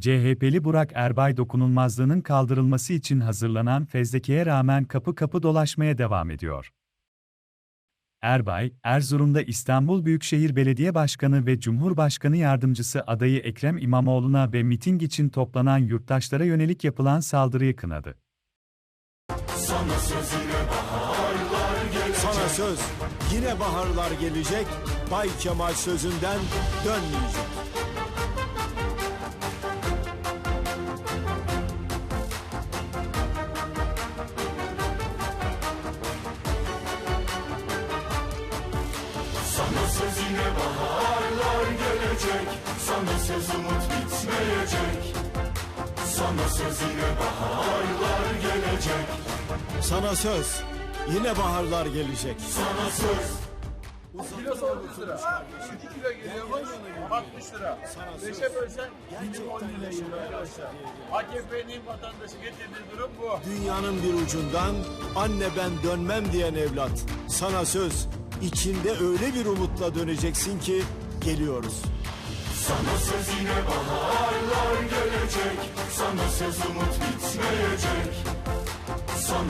CHP'li Burak Erbay dokunulmazlığının kaldırılması için hazırlanan fezlekeye rağmen kapı kapı dolaşmaya devam ediyor. Erbay, Erzurum'da İstanbul Büyükşehir Belediye Başkanı ve Cumhurbaşkanı Yardımcısı adayı Ekrem İmamoğlu'na ve miting için toplanan yurttaşlara yönelik yapılan saldırıyı kınadı. Sana söz yine baharlar gelecek, Bay Kemal sözünden dönmeyecek. Sana söz yine baharlar gelecek Sana söz umut bitmeyecek Sana söz yine baharlar gelecek Sana söz yine baharlar gelecek. Sana söz Kilosu 30 lira. 2 kilo geliyormuş 60 lira. 5'e bölsen 10 lira yiyor arkadaşlar. AKP'nin vatandaşı getirdiği durum bu. Dünyanın bir ucundan anne ben dönmem diyen evlat. Sana söz içinde öyle bir umutla döneceksin ki geliyoruz. Sana söz yine baharlar gelecek Sana söz umut bitmeyecek